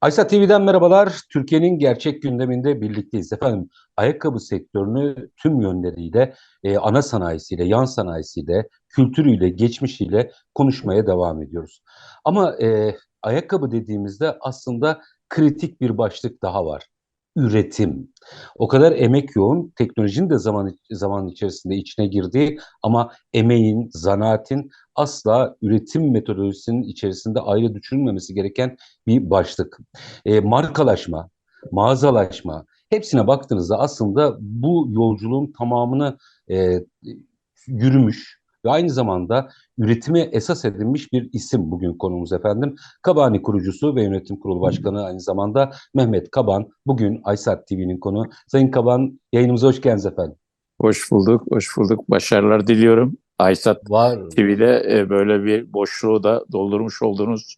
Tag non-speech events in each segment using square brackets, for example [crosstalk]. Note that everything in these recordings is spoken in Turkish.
Aysa TV'den merhabalar. Türkiye'nin gerçek gündeminde birlikteyiz. Efendim ayakkabı sektörünü tüm yönleriyle, e, ana sanayisiyle, yan sanayisiyle, kültürüyle, geçmişiyle konuşmaya devam ediyoruz. Ama e, ayakkabı dediğimizde aslında kritik bir başlık daha var. Üretim. O kadar emek yoğun, teknolojinin de zaman zaman içerisinde içine girdiği ama emeğin, zanaatin asla üretim metodolojisinin içerisinde ayrı düşünülmemesi gereken bir başlık. E, markalaşma, mağazalaşma hepsine baktığınızda aslında bu yolculuğun tamamını e, yürümüş ve aynı zamanda üretime esas edilmiş bir isim bugün konumuz efendim. Kabani kurucusu ve yönetim kurulu başkanı aynı zamanda Mehmet Kaban. Bugün Aysat TV'nin konu. Sayın Kaban yayınımıza hoş geldiniz efendim. Hoş bulduk, hoş bulduk. Başarılar diliyorum. Aysat Var. TV'de e, böyle bir boşluğu da doldurmuş olduğunuz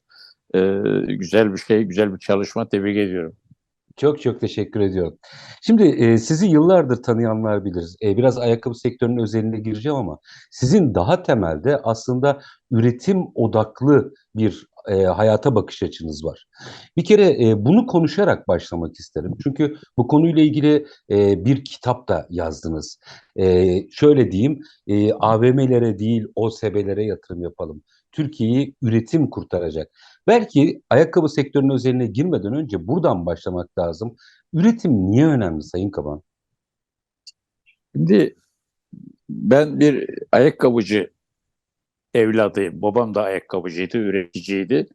e, güzel bir şey, güzel bir çalışma. Tebrik ediyorum. Çok çok teşekkür ediyorum. Şimdi e, sizi yıllardır tanıyanlar bilir. E, biraz ayakkabı sektörünün özeline gireceğim ama sizin daha temelde aslında üretim odaklı bir e, hayata bakış açınız var. Bir kere e, bunu konuşarak başlamak isterim. Çünkü bu konuyla ilgili e, bir kitap da yazdınız. E, şöyle diyeyim, e, AVM'lere değil OSB'lere yatırım yapalım. Türkiye'yi üretim kurtaracak. Belki ayakkabı sektörünün özeline girmeden önce buradan başlamak lazım. Üretim niye önemli Sayın Kaban? Şimdi ben bir ayakkabıcı evladıyım. Babam da ayakkabıcıydı, üreticiydi.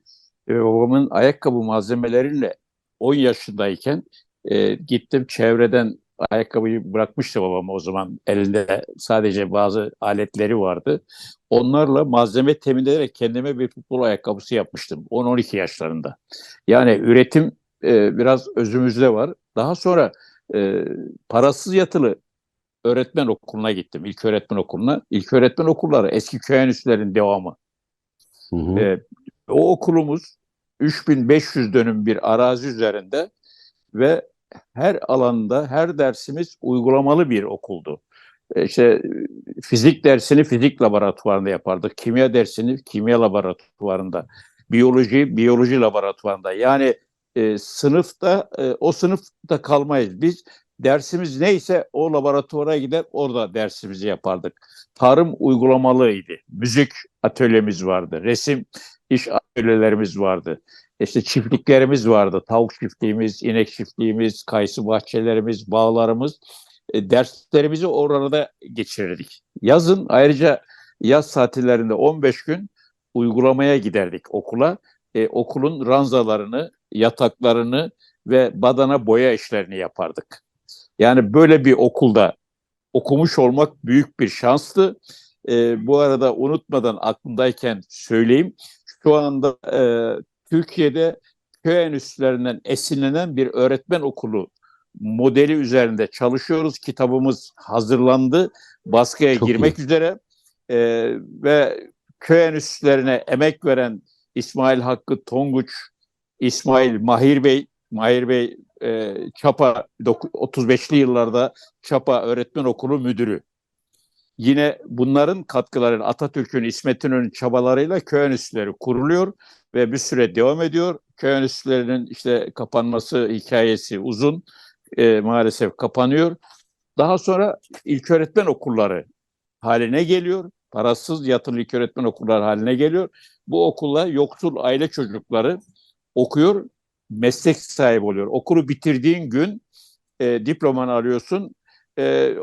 Ve babamın ayakkabı malzemeleriyle 10 yaşındayken e, gittim çevreden ayakkabıyı bırakmıştı babam o zaman. Elinde sadece bazı aletleri vardı. Onlarla malzeme temin ederek kendime bir futbol ayakkabısı yapmıştım 10-12 yaşlarında. Yani üretim e, biraz özümüzde var. Daha sonra e, parasız yatılı öğretmen okuluna gittim. İlk öğretmen okuluna. İlk öğretmen okulları eski köy enstitülerin devamı. Hı hı. E, o okulumuz 3500 dönüm bir arazi üzerinde ve her alanda her dersimiz uygulamalı bir okuldu. E, İşte fizik dersini fizik laboratuvarında yapardık. Kimya dersini kimya laboratuvarında. Biyoloji biyoloji laboratuvarında. Yani e, sınıfta e, o sınıfta kalmayız. Biz dersimiz neyse o laboratuvara gider orada dersimizi yapardık. Tarım uygulamalıydı. Müzik atölyemiz vardı. Resim iş atölyelerimiz vardı. İşte çiftliklerimiz vardı. Tavuk çiftliğimiz, inek çiftliğimiz, kayısı bahçelerimiz, bağlarımız. E, derslerimizi orada geçirirdik. Yazın ayrıca yaz tatillerinde 15 gün uygulamaya giderdik okula. E, okulun ranzalarını, yataklarını ve badana boya işlerini yapardık. Yani böyle bir okulda okumuş olmak büyük bir şanstı. E, bu arada unutmadan aklımdayken söyleyeyim. Şu anda e, Türkiye'de köy enstitülerinden esinlenen bir öğretmen okulu modeli üzerinde çalışıyoruz. Kitabımız hazırlandı. Baskıya Çok girmek iyi. üzere. E, ve köy enstitülerine emek veren İsmail Hakkı Tonguç, İsmail Mahir Bey, Mahir Bey e, Çapa doku- 35'li yıllarda Çapa Öğretmen Okulu müdürü. Yine bunların katkıları Atatürk'ün, İsmet İnönü'nün çabalarıyla köy enstitüleri kuruluyor ve bir süre devam ediyor. Köy enstitülerinin işte kapanması hikayesi uzun. E, maalesef kapanıyor. Daha sonra ilköğretmen okulları haline geliyor. Parasız yatılı ilköğretmen okulları haline geliyor. Bu okullar yoksul aile çocukları okuyor, meslek sahibi oluyor. Okulu bitirdiğin gün e, diplomanı alıyorsun. E,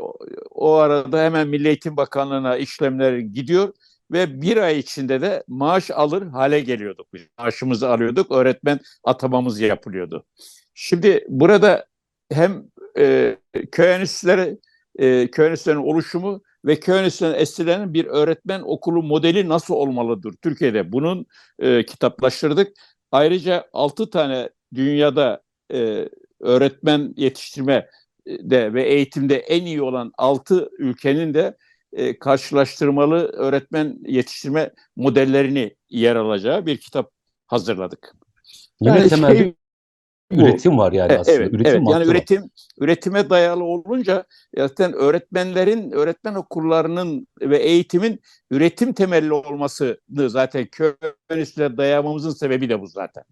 o- arada hemen Milli Eğitim Bakanlığı'na işlemler gidiyor ve bir ay içinde de maaş alır hale geliyorduk. Maaşımızı alıyorduk, öğretmen atamamız yapılıyordu. Şimdi burada hem e, köy enstitüleri, e, köy enstitülerinin oluşumu ve köy enstitülerinin eskilerinin bir öğretmen okulu modeli nasıl olmalıdır Türkiye'de? Bunun e, kitaplaştırdık. Ayrıca 6 tane dünyada e, öğretmen yetiştirme de ve eğitimde en iyi olan 6 ülkenin de e, karşılaştırmalı öğretmen yetiştirme modellerini yer alacağı bir kitap hazırladık. Yine Yani temelde şey Bu. üretim var yani E, aslında. Evet, üretim evet. Yani var. üretim üretime dayalı olunca zaten öğretmenlerin, öğretmen okullarının ve eğitimin üretim temelli olmasını zaten köy enstitülerine dayamamızın sebebi de bu zaten.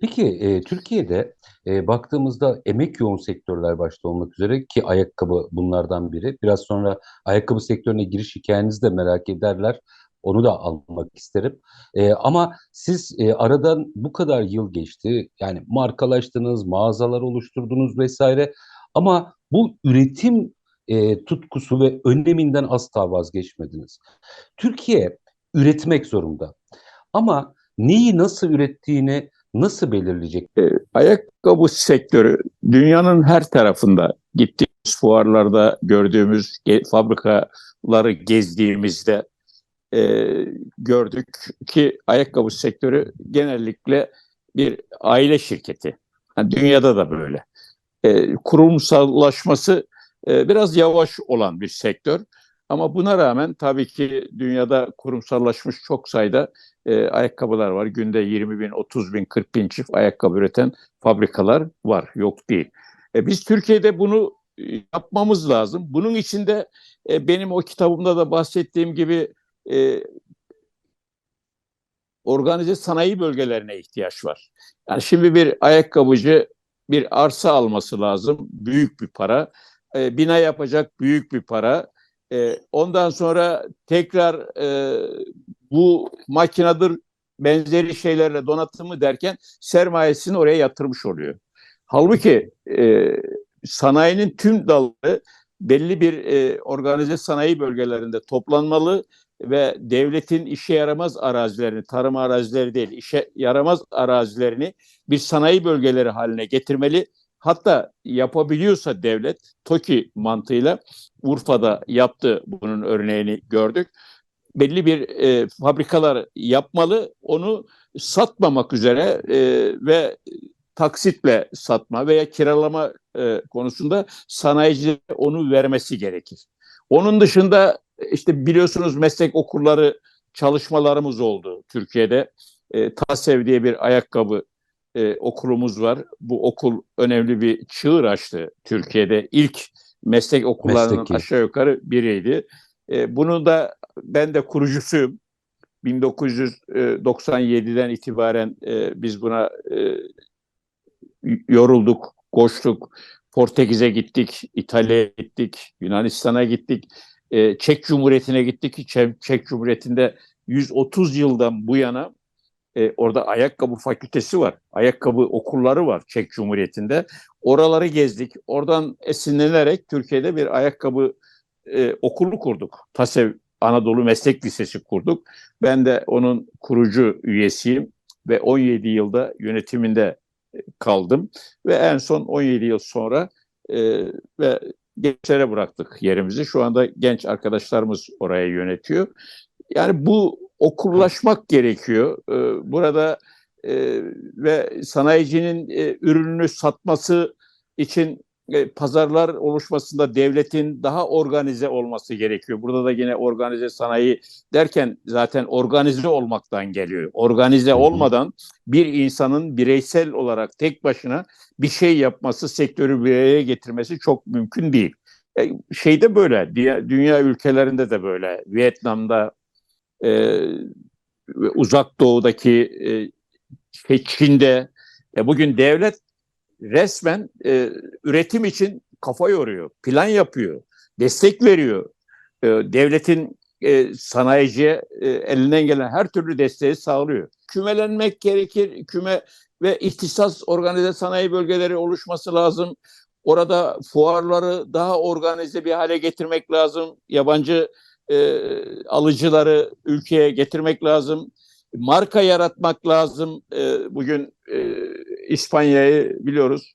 Peki e, Türkiye'de e, baktığımızda emek yoğun sektörler başta olmak üzere ki ayakkabı bunlardan biri. Biraz sonra ayakkabı sektörüne giriş hikayenizi de merak ederler. Onu da almak isterim. E, ama siz e, aradan bu kadar yıl geçti. Yani markalaştınız, mağazalar oluşturdunuz vesaire. Ama bu üretim e, tutkusu ve öneminden asla vazgeçmediniz. Türkiye üretmek zorunda. Ama neyi nasıl ürettiğini nasıl belirleyecek? Ayakkabı sektörü dünyanın her tarafında gittiğimiz fuarlarda gördüğümüz ge- fabrikaları gezdiğimizde e, gördük ki ayakkabı sektörü genellikle bir aile şirketi. Yani dünyada da böyle. E, kurumsallaşması e, biraz yavaş olan bir sektör. Ama buna rağmen tabii ki dünyada kurumsallaşmış çok sayıda e, ayakkabılar var. Günde 20 bin, 30 bin, 40 bin çift ayakkabı üreten fabrikalar var. Yok değil. E, biz Türkiye'de bunu e, yapmamız lazım. Bunun için de e, benim o kitabımda da bahsettiğim gibi e, organize sanayi bölgelerine ihtiyaç var. Yani şimdi bir ayakkabıcı bir arsa alması lazım. Büyük bir para. E, bina yapacak büyük bir para. E, ondan sonra tekrar e, bu makinedir benzeri şeylerle donatımı derken sermayesini oraya yatırmış oluyor. Halbuki e, sanayinin tüm dalları belli bir e, organize sanayi bölgelerinde toplanmalı ve devletin işe yaramaz arazilerini, tarım arazileri değil, işe yaramaz arazilerini bir sanayi bölgeleri haline getirmeli. Hatta yapabiliyorsa devlet, TOKİ mantığıyla Urfa'da yaptı bunun örneğini gördük. Belli bir e, fabrikalar yapmalı, onu satmamak üzere e, ve taksitle satma veya kiralama e, konusunda sanayicilere onu vermesi gerekir. Onun dışında işte biliyorsunuz meslek okulları çalışmalarımız oldu Türkiye'de. E, TASEV diye bir ayakkabı e, okulumuz var. Bu okul önemli bir çığır açtı Türkiye'de. İlk meslek okullarının Mesleki. aşağı yukarı biriydi. E, bunun da ben de kurucusuyum. 1997'den itibaren e, biz buna e, yorulduk, koştuk. Portekiz'e gittik, İtalya'ya gittik, Yunanistan'a gittik, e, Çek Cumhuriyeti'ne gittik. Çek Cumhuriyeti'nde 130 yıldan bu yana e, orada ayakkabı fakültesi var, ayakkabı okulları var Çek Cumhuriyeti'nde. Oraları gezdik. Oradan esinlenerek Türkiye'de bir ayakkabı e, okulu kurduk. TASEV Anadolu Meslek Lisesi kurduk. Ben de onun kurucu üyesiyim ve 17 yılda yönetiminde kaldım ve en son 17 yıl sonra e, ve gençlere bıraktık yerimizi. Şu anda genç arkadaşlarımız oraya yönetiyor. Yani bu okullaşmak gerekiyor. E, burada e, ve sanayicinin e, ürününü satması için e, pazarlar oluşmasında devletin daha organize olması gerekiyor. Burada da yine organize sanayi derken zaten organize olmaktan geliyor. Organize olmadan bir insanın bireysel olarak tek başına bir şey yapması, sektörü bir araya getirmesi çok mümkün değil. E, şeyde böyle, dünya, dünya ülkelerinde de böyle. Vietnam'da, e, uzak doğudaki e, Çin'de, e, bugün devlet resmen e, üretim için kafa yoruyor, plan yapıyor, destek veriyor. E, devletin e, sanayiciye e, elinden gelen her türlü desteği sağlıyor. Kümelenmek gerekir, küme ve ihtisas organize sanayi bölgeleri oluşması lazım. Orada fuarları daha organize bir hale getirmek lazım. Yabancı e, alıcıları ülkeye getirmek lazım. Marka yaratmak lazım. E, bugün e, İspanya'yı biliyoruz.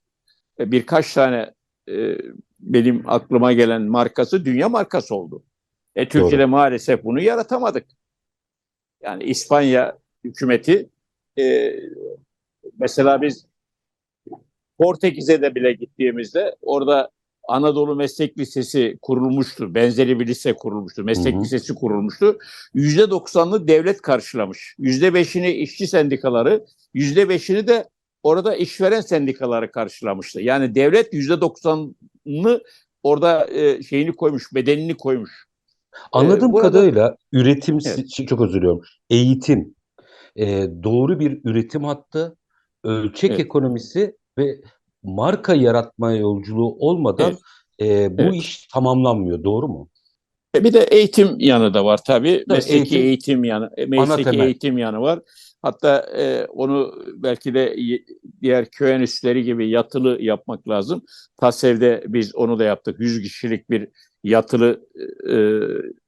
E, birkaç tane e, benim aklıma gelen markası dünya markası oldu. E, Türkiye'de Doğru. maalesef bunu yaratamadık. Yani İspanya hükümeti e, mesela biz Portekiz'e de bile gittiğimizde orada Anadolu Meslek Lisesi kurulmuştu. Benzeri bir lise kurulmuştu. Meslek Hı hı. lisesi kurulmuştu. Yüzde doksanını devlet karşılamış. Yüzde beşini işçi sendikaları, yüzde beşini de orada işveren sendikaları karşılamıştı. Yani devlet yüzde doksanını orada e, şeyini koymuş, bedenini koymuş. Anladığım bu arada- kadarıyla üretim, Evet. çok özür diliyorum, eğitim, e, doğru bir üretim hattı, ölçek Evet. ekonomisi ve marka yaratma yolculuğu olmadan e, bu Evet. iş tamamlanmıyor. Doğru mu? E, Bir de eğitim yanı da var tabii. Mesleki eğitim- eğitim, yanı, e, mesleki eğitim yanı var. Hatta e, onu belki de diğer köy enstitüleri gibi yatılı yapmak lazım. TASEV'de biz onu da yaptık. 100 kişilik bir yatılı e,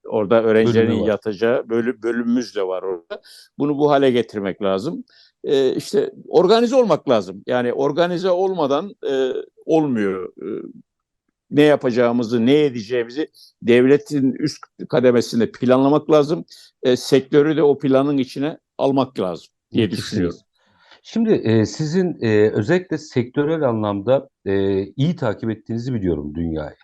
orada öğrencilerin yatacağı bölüm, bölümümüz de var orada. Bunu bu hale getirmek lazım. E, işte organize olmak lazım. Yani organize olmadan e, olmuyor. E, ne yapacağımızı, ne edeceğimizi devletin üst kademesinde planlamak lazım. E, sektörü de o planın içine almak lazım diye düşünüyorum. Şimdi e, sizin e, özellikle sektörel anlamda e, iyi takip ettiğinizi biliyorum dünyayı.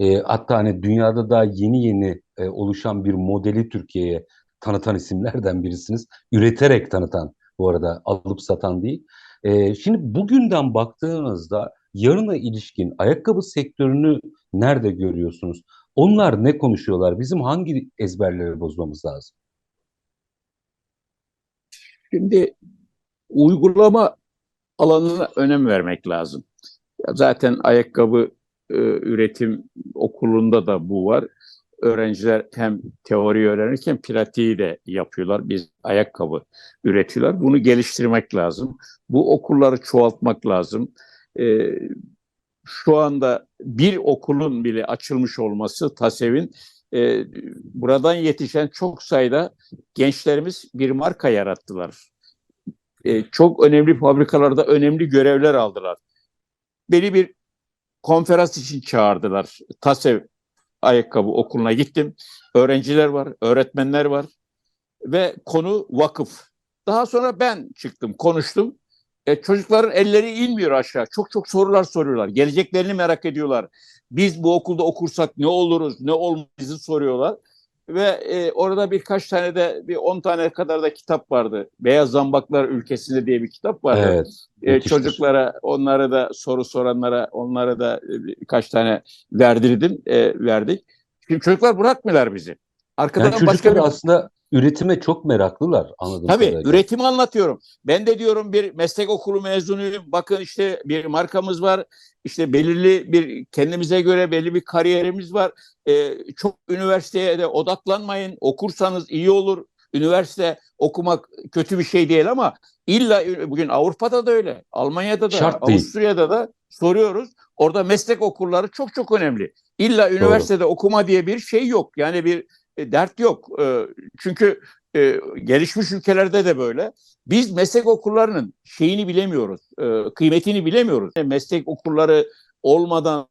E, hatta hani dünyada daha yeni yeni e, oluşan bir modeli Türkiye'ye tanıtan isimlerden birisiniz. Üreterek tanıtan bu arada alıp satan değil. E, şimdi bugünden baktığınızda yarına ilişkin ayakkabı sektörünü nerede görüyorsunuz? Onlar ne konuşuyorlar? Bizim hangi ezberleri bozmamız lazım? Şimdi uygulama alanına önem vermek lazım. Zaten ayakkabı e, üretim okulunda da bu var. Öğrenciler hem teori öğrenirken pratiği de yapıyorlar. Biz ayakkabı üretiyorlar. Bunu geliştirmek lazım. Bu okulları çoğaltmak lazım. E, şu anda bir okulun bile açılmış olması TASEV'in e, buradan yetişen çok sayıda gençlerimiz bir marka yarattılar. E, çok önemli fabrikalarda önemli görevler aldılar. Beni bir konferans için çağırdılar. TASEV ayakkabı okuluna gittim. Öğrenciler var, öğretmenler var ve konu vakıf. Daha sonra ben çıktım, konuştum. E, çocukların elleri inmiyor aşağı. Çok çok sorular soruyorlar. Geleceklerini merak ediyorlar. Biz bu okulda okursak ne oluruz, ne olmayızı soruyorlar. Ve e, orada birkaç tane de bir 10 tane kadar da kitap vardı. Beyaz Zambaklar Ülkesinde diye bir kitap vardı. Evet. E, çocuklara, onlara da soru soranlara, onlara da e, birkaç tane verdirdim, e, verdik. Şimdi çocuklar bırakmıyorlar bizi. Arkadan Yani başka bir aslında üretime çok meraklılar anladığım Tabii kadarıyla. üretimi anlatıyorum. Ben de diyorum bir meslek okulu mezunuyum. Bakın işte bir markamız var. İşte belirli bir kendimize göre belli bir kariyerimiz var. Ee, çok üniversiteye de odaklanmayın. Okursanız iyi olur. Üniversite okumak kötü bir şey değil ama illa bugün Avrupa'da da öyle. Almanya'da da, Şart değil. Avusturya'da da soruyoruz. Orada meslek okulları çok çok önemli. İlla üniversitede okuma diye bir şey yok. Yani bir e, dert yok. E, çünkü e, gelişmiş ülkelerde de böyle. Biz meslek okullarının şeyini bilemiyoruz, kıymetini bilemiyoruz. Meslek okulları olmadan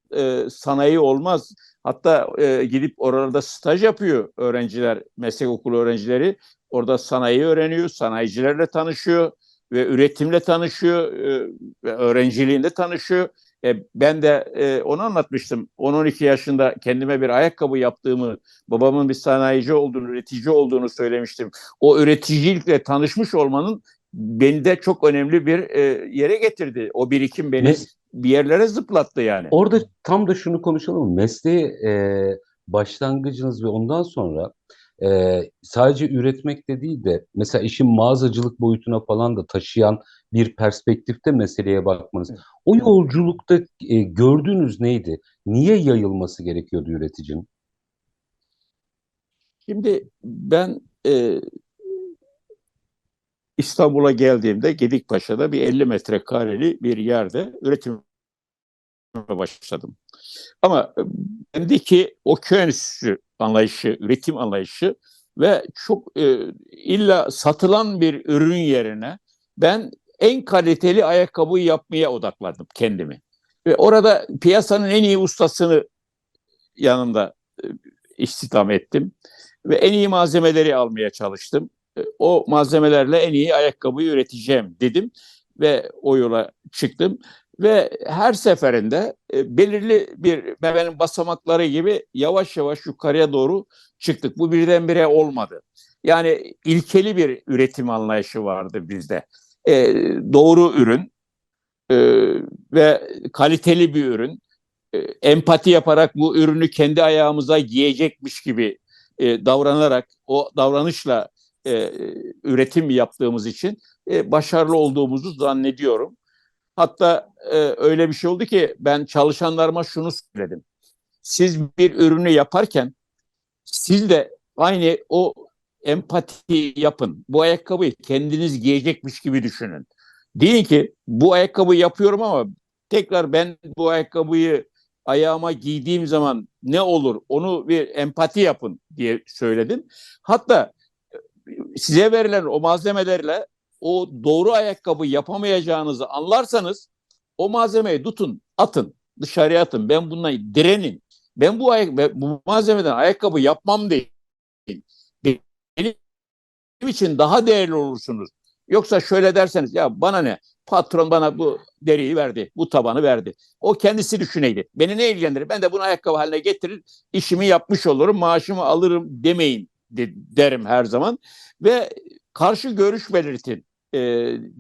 sanayi olmaz. Hatta gidip oralarda staj yapıyor öğrenciler, meslek okulu öğrencileri. Orada sanayi öğreniyor, sanayicilerle tanışıyor ve üretimle tanışıyor e, öğrenciliğinde tanışıyor. E, ben de e, onu anlatmıştım. 10-12 yaşında kendime bir ayakkabı yaptığımı, babamın bir sanayici olduğunu, üretici olduğunu söylemiştim. O üreticilikle tanışmış olmanın beni de çok önemli bir e, yere getirdi. O birikim beni Mes- bir yerlere zıplattı yani. Orada tam da şunu konuşalım. Mesleği e, başlangıcınız ve ondan sonra e, sadece üretmekte değil de mesela işin mağazacılık boyutuna falan da taşıyan bir perspektifte meseleye bakmanız. Evet. O yolculukta e, gördüğünüz neydi? Niye yayılması gerekiyordu üreticinin? Şimdi ben e, İstanbul'a geldiğimde Gedikpaşa'da bir 50 metrekareli bir yerde üretim başladım. Ama bendeki o köy enstitüsü anlayışı, üretim anlayışı ve çok e, illa satılan bir ürün yerine ben en kaliteli ayakkabıyı yapmaya odakladım kendimi. Ve orada piyasanın en iyi ustasını yanımda e, istihdam ettim ve en iyi malzemeleri almaya çalıştım. E, O malzemelerle en iyi ayakkabıyı üreteceğim dedim ve o yola çıktım ve her seferinde e, belirli bir memenin basamakları gibi yavaş yavaş yukarıya doğru çıktık. Bu birdenbire olmadı. Yani ilkeli bir üretim anlayışı vardı bizde. E, doğru ürün, e, ve kaliteli bir ürün. E, empati yaparak bu ürünü kendi ayağımıza giyecekmiş gibi e, davranarak o davranışla e, üretim yaptığımız için e, başarılı olduğumuzu zannediyorum. Hatta e, öyle bir şey oldu ki ben çalışanlarıma şunu söyledim. Siz bir ürünü yaparken siz de aynı o empati yapın. Bu ayakkabıyı kendiniz giyecekmiş gibi düşünün. Deyin ki bu ayakkabıyı yapıyorum ama tekrar ben bu ayakkabıyı ayağıma giydiğim zaman ne olur onu bir empati yapın diye söyledim. Hatta size verilen o malzemelerle o doğru ayakkabı yapamayacağınızı anlarsanız o malzemeyi tutun, atın, dışarıya atın. Ben bundan direnin. Ben bu ayak bu malzemeden ayakkabı yapmam değil. Benim için daha değerli olursunuz. Yoksa şöyle derseniz ya bana ne? Patron bana bu deriyi verdi, bu tabanı verdi. O kendisi düşüneydi. Beni ne ilgilendirir? Ben de bunu ayakkabı haline getirir, işimi yapmış olurum, maaşımı alırım demeyin de, derim her zaman. Ve karşı görüş belirtin, e,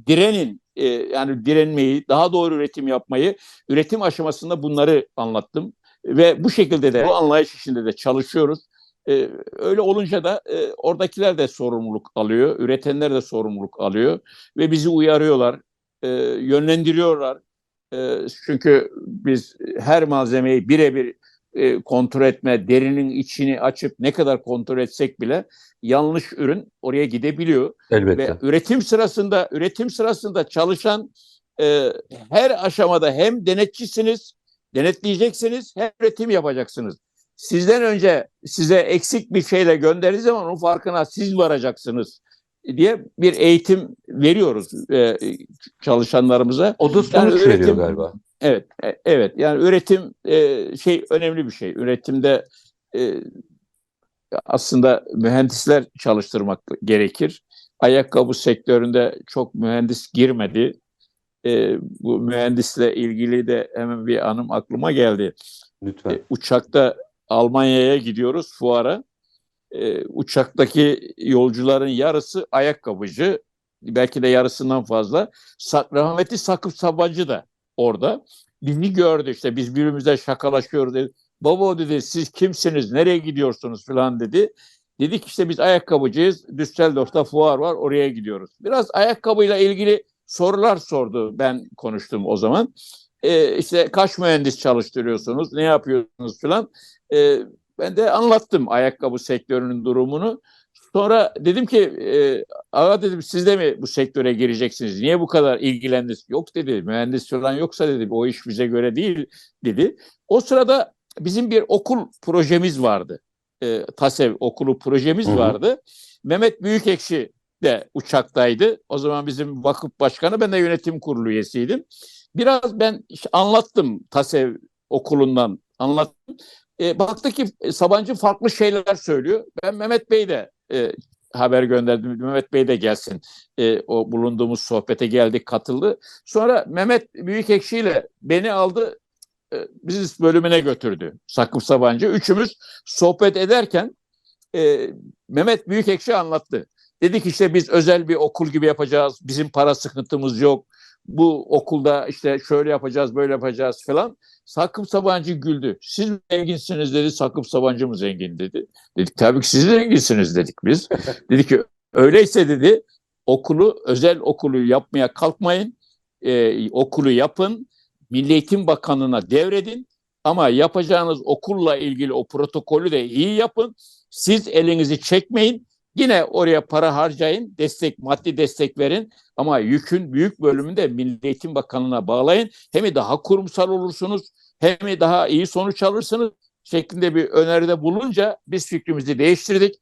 direnin, e, yani direnmeyi, daha doğru üretim yapmayı, üretim aşamasında bunları anlattım. Ve bu şekilde de bu anlayış içinde de çalışıyoruz. Ee, öyle olunca da e, oradakiler de sorumluluk alıyor, üretenler de sorumluluk alıyor ve bizi uyarıyorlar, e, yönlendiriyorlar. E, çünkü biz her malzemeyi birebir e, kontrol etme, derinin içini açıp ne kadar kontrol etsek bile yanlış ürün oraya gidebiliyor. Elbette. Ve üretim sırasında üretim sırasında çalışan e, her aşamada hem denetçisiniz, denetleyeceksiniz, hem üretim yapacaksınız. Sizden önce size eksik bir şeyle gönderdiği zaman onun farkına siz varacaksınız diye bir eğitim veriyoruz e, çalışanlarımıza. O da sonuç üretim- veriyor galiba. Evet, e- evet. Yani üretim e, şey önemli bir şey. Üretimde e, aslında mühendisler çalıştırmak gerekir. Ayakkabı sektöründe çok mühendis girmedi. E, bu mühendisle ilgili de hemen bir anım aklıma geldi. Lütfen. E, uçakta Almanya'ya gidiyoruz fuara. E, uçaktaki yolcuların yarısı ayakkabıcı. Belki de yarısından fazla. Sa- rahmetli Sakıp Sabancı da orada. Bizi gördü işte biz birbirimize şakalaşıyoruz dedi. Baba dedi siz kimsiniz nereye gidiyorsunuz falan dedi. Dedik işte biz ayakkabıcıyız. Düsseldorf'ta fuar var oraya gidiyoruz. Biraz ayakkabıyla ilgili sorular sordu ben konuştum o zaman. E, işte kaç mühendis çalıştırıyorsunuz ne yapıyorsunuz falan. E, ben de anlattım ayakkabı sektörünün durumunu. Sonra dedim ki e, ağa dedim siz de mi bu sektöre gireceksiniz? Niye bu kadar ilgilendiniz? Yok dedi mühendis falan yoksa dedi o iş bize göre değil dedi. O sırada bizim bir okul projemiz vardı. E, TASEV okulu projemiz Hı hı. vardı. Mehmet Büyükekşi de uçaktaydı. O zaman bizim vakıf başkanı ben de yönetim kurulu üyesiydim. Biraz ben anlattım TASEV okulundan anlattım. E, baktı ki e, Sabancı farklı şeyler söylüyor. Ben Mehmet Bey de e, haber gönderdim. Mehmet Bey de gelsin. E, o bulunduğumuz sohbete geldi, katıldı. Sonra Mehmet Büyükekşi ile beni aldı e, biz bölümüne götürdü Sakıp Sabancı. Üçümüz sohbet ederken e, Mehmet Büyükekşi anlattı. Dedik işte biz özel bir okul gibi yapacağız. Bizim para sıkıntımız yok. Bu okulda işte şöyle yapacağız, böyle yapacağız falan. Sakıp Sabancı güldü. Siz mi zenginsiniz dedi, Sakıp Sabancı mı zengin dedi. Dedik tabii ki siz zenginsiniz dedik biz. [laughs] dedi ki öyleyse dedi okulu, özel okulu yapmaya kalkmayın. Ee, okulu yapın. Milli Eğitim Bakanlığı'na devredin. Ama yapacağınız okulla ilgili o protokolü de iyi yapın. Siz elinizi çekmeyin. Yine oraya para harcayın, destek, maddi destek verin ama yükün büyük bölümünü de Milli Eğitim Bakanlığı'na bağlayın. Hem daha kurumsal olursunuz, hem daha iyi sonuç alırsınız şeklinde bir öneride bulunca biz fikrimizi değiştirdik.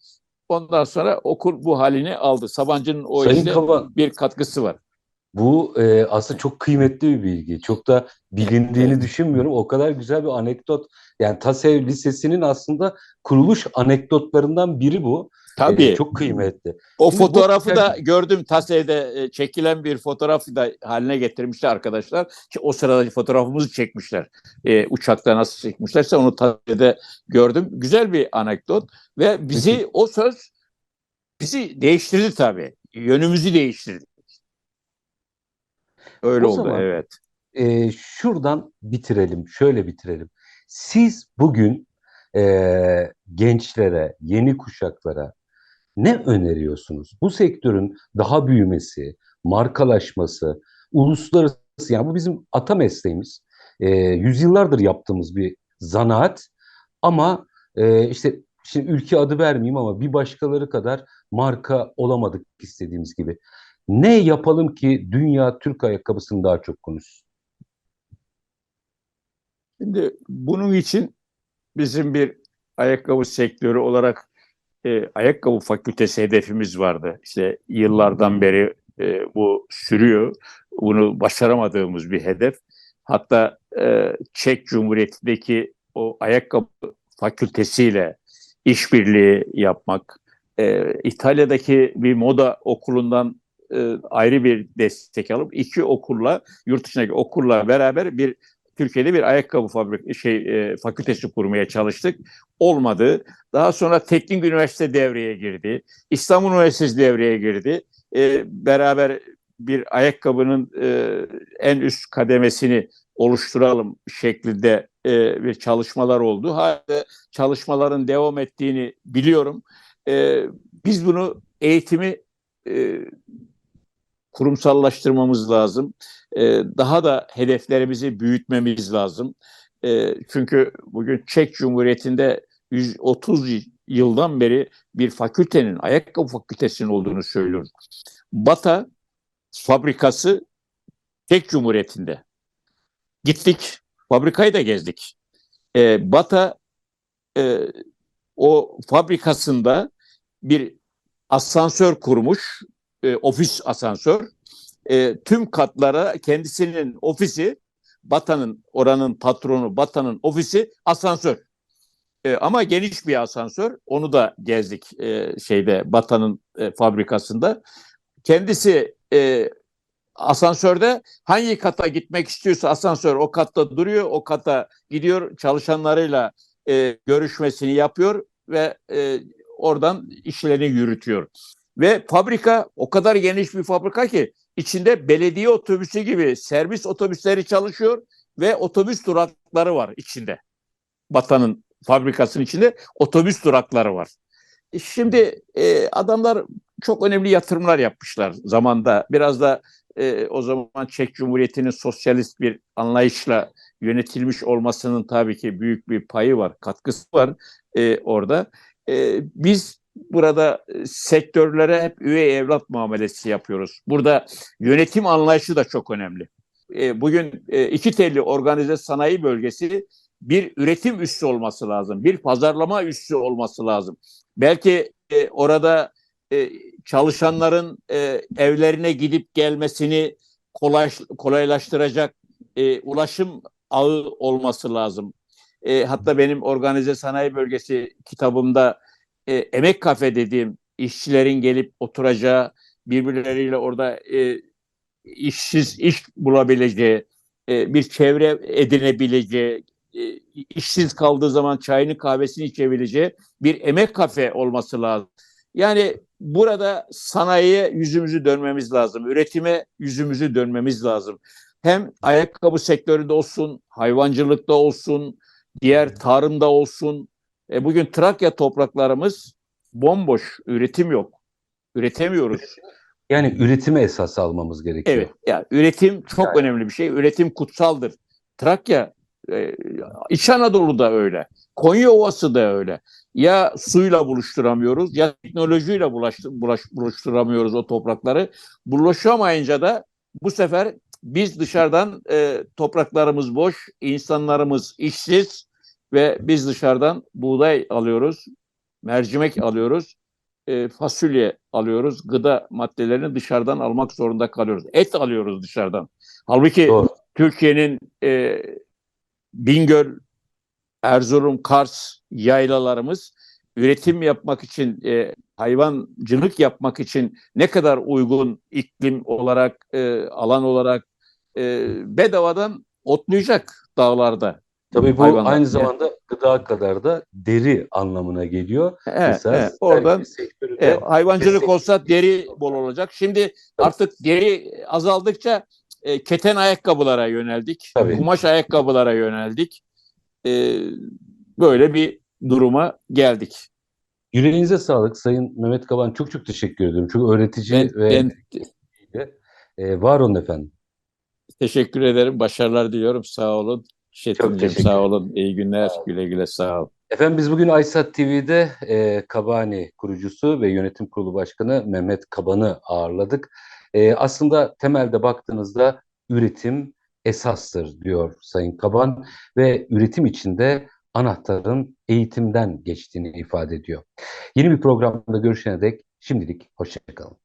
Ondan sonra okul bu halini aldı. Sabancı'nın o Sayın işte bir katkısı var. Bu e, aslında çok kıymetli bir bilgi. Çok da bilindiğini düşünmüyorum. O kadar güzel bir anekdot. Yani TASEV Lisesi'nin aslında kuruluş anekdotlarından biri bu. Tabii. E, çok kıymetli. O Şimdi bu- fotoğrafı da gördüm TASE'de e, çekilen bir fotoğrafı da haline getirmişler arkadaşlar. Ki o sırada fotoğrafımızı çekmişler. E, uçakta nasıl çekmişlerse onu TASE'de gördüm. Güzel bir anekdot ve bizi o söz bizi değiştirdi tabii. Yönümüzü değiştirdi. Öyle O oldu zaman- evet. e, şuradan bitirelim, şöyle bitirelim. Siz bugün e, gençlere, yeni kuşaklara ne öneriyorsunuz? Bu sektörün daha büyümesi, markalaşması, uluslararası, yani bu bizim ata mesleğimiz. E, yüzyıllardır yaptığımız bir zanaat ama e, işte şimdi ülke adı vermeyeyim ama bir başkaları kadar marka olamadık istediğimiz gibi. Ne yapalım ki dünya Türk ayakkabısını daha çok konuşsun? Şimdi bunun için bizim bir ayakkabı sektörü olarak e, ayakkabı fakültesi hedefimiz vardı. İşte yıllardan beri e, bu sürüyor. Bunu başaramadığımız bir hedef. Hatta e, Çek Cumhuriyeti'ndeki o ayakkabı fakültesiyle işbirliği yapmak, e, İtalya'daki bir moda okulundan e, ayrı bir destek alıp iki okulla, yurt dışındaki okulla beraber bir Türkiye'de bir ayakkabı fabrik şey e, fakültesi kurmaya çalıştık. Olmadı. Daha sonra Teknik Üniversite devreye girdi. İstanbul Üniversitesi devreye girdi. E, beraber bir ayakkabının e, en üst kademesini oluşturalım şeklinde e, bir çalışmalar oldu. Hala çalışmaların devam ettiğini biliyorum. E, biz bunu eğitimi e, kurumsallaştırmamız lazım. E, daha da hedeflerimizi büyütmemiz lazım. E, çünkü bugün Çek Cumhuriyeti'nde 130 yıldan beri bir fakültenin, ayakkabı fakültesinin olduğunu söylüyoruz. Bata fabrikası Çek Cumhuriyeti'nde. Gittik, fabrikayı da gezdik. E, Bata e, o fabrikasında bir asansör kurmuş, e, ofis asansör. E, tüm katlara kendisinin ofisi, Bata'nın oranın patronu Bata'nın ofisi asansör. E, ama geniş bir asansör. Onu da gezdik e, şeyde Bata'nın e, fabrikasında. Kendisi e, asansörde hangi kata gitmek istiyorsa asansör o katta duruyor, o kata gidiyor, çalışanlarıyla e, görüşmesini yapıyor ve e, oradan işlerini yürütüyor. Ve fabrika o kadar geniş bir fabrika ki içinde belediye otobüsü gibi servis otobüsleri çalışıyor ve otobüs durakları var içinde. Batanın fabrikasının içinde otobüs durakları var. E, Şimdi e, adamlar çok önemli yatırımlar yapmışlar zamanda. Biraz da e, o zaman Çek Cumhuriyeti'nin sosyalist bir anlayışla yönetilmiş olmasının tabii ki büyük bir payı var, katkısı var e, orada. E, biz burada e, sektörlere hep üye evlat muamelesi yapıyoruz. Burada yönetim anlayışı da çok önemli. E, bugün e, iki telli organize sanayi bölgesi bir üretim üssü olması lazım, bir pazarlama üssü olması lazım. Belki orada çalışanların evlerine gidip gelmesini kolay, kolaylaştıracak ulaşım ağı olması lazım. Hatta benim organize sanayi bölgesi kitabımda e, emek kafe dediğim işçilerin gelip oturacağı, birbirleriyle orada e, işsiz iş bulabileceği, e, bir çevre edinebileceği, e, işsiz kaldığı zaman çayını kahvesini içebileceği bir emek kafe olması lazım. Yani burada sanayiye yüzümüzü dönmemiz lazım. Üretime yüzümüzü dönmemiz lazım. Hem ayakkabı sektöründe olsun, hayvancılıkta olsun, diğer tarımda olsun. E, bugün Trakya topraklarımız bomboş, üretim yok. Üretemiyoruz. [laughs] Yani üretime esas almamız gerekiyor. Evet, yani üretim çok Yani. önemli bir şey. Üretim kutsaldır. Trakya, e, İç Anadolu'da öyle. Konya Ovası da öyle. Ya suyla buluşturamıyoruz ya teknolojiyle bulaş, bulaş, buluşturamıyoruz o toprakları. Buluşamayınca da bu sefer biz dışarıdan e, topraklarımız boş, insanlarımız işsiz ve biz dışarıdan buğday alıyoruz, mercimek alıyoruz, e, fasulye alıyoruz, gıda maddelerini dışarıdan almak zorunda kalıyoruz. Et alıyoruz dışarıdan. Halbuki Doğru. Türkiye'nin e, Bingöl, Erzurum, Kars yaylalarımız üretim yapmak için, e, hayvancılık yapmak için ne kadar uygun iklim olarak, e, alan olarak e, bedavadan otlayacak dağlarda. Tabii bu Hayvanlar. aynı zamanda gıda kadar da deri anlamına geliyor. Evet, Mesela evet, oradan de E, hayvancılık destek- olsa deri bol olacak. Şimdi artık deri azaldıkça e, keten ayakkabılara yöneldik. Tabii. Kumaş ayakkabılara yöneldik. E, böyle bir duruma geldik. Yüreğinize sağlık Sayın Mehmet Kaban. Çok çok teşekkür ediyorum. Çok öğretici Ben, ve ben e, var olun efendim. teşekkür ederim. Başarılar diliyorum. Sağ olun. Çetin'cim sağ olun. İyi günler. Güle güle sağ olun. Efendim biz bugün Aysat TV'de e, Kabani kurucusu ve yönetim kurulu başkanı Mehmet Kaban'ı ağırladık. E, aslında temelde baktığınızda üretim esastır diyor Sayın Kaban ve üretim içinde anahtarın eğitimden geçtiğini ifade ediyor. Yeni bir programda görüşene dek şimdilik hoşçakalın.